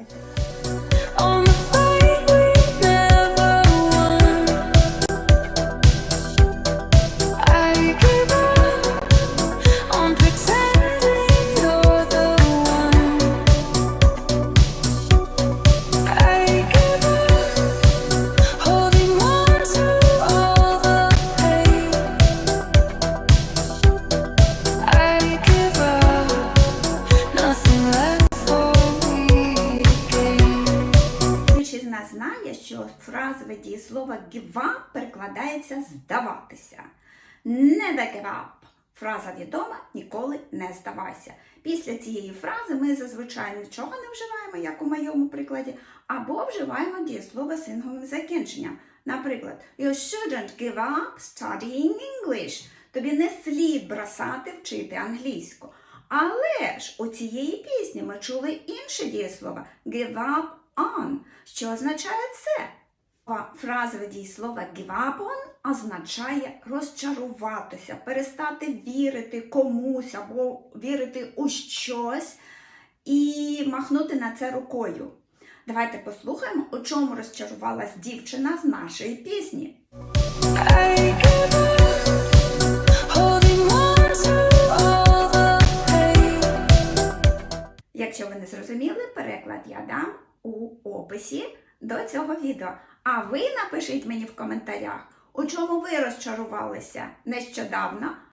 Hoşçakalın. Що фразове дієслово give up перекладається здаватися. Never give up. Фраза відома ніколи не здавайся. Після цієї фрази ми зазвичай нічого не вживаємо, як у моєму прикладі, або вживаємо дієслово з інговим закінченням. Наприклад, you shouldn't give up studying English. Тобі не слід бросати вчити англійську. Але ж у цієї пісні ми чули інше дієслово give up on. Що означає це? Фразове дієслово give up on означає розчаруватися, перестати вірити комусь або вірити у щось і махнути на це рукою. Давайте послухаємо, у чому розчарувалась дівчина з нашої пісні. Якщо ви не зрозуміли, переклад я дам у описі до цього відео. А ви напишіть мені в коментарях, у чому ви розчарувалися нещодавно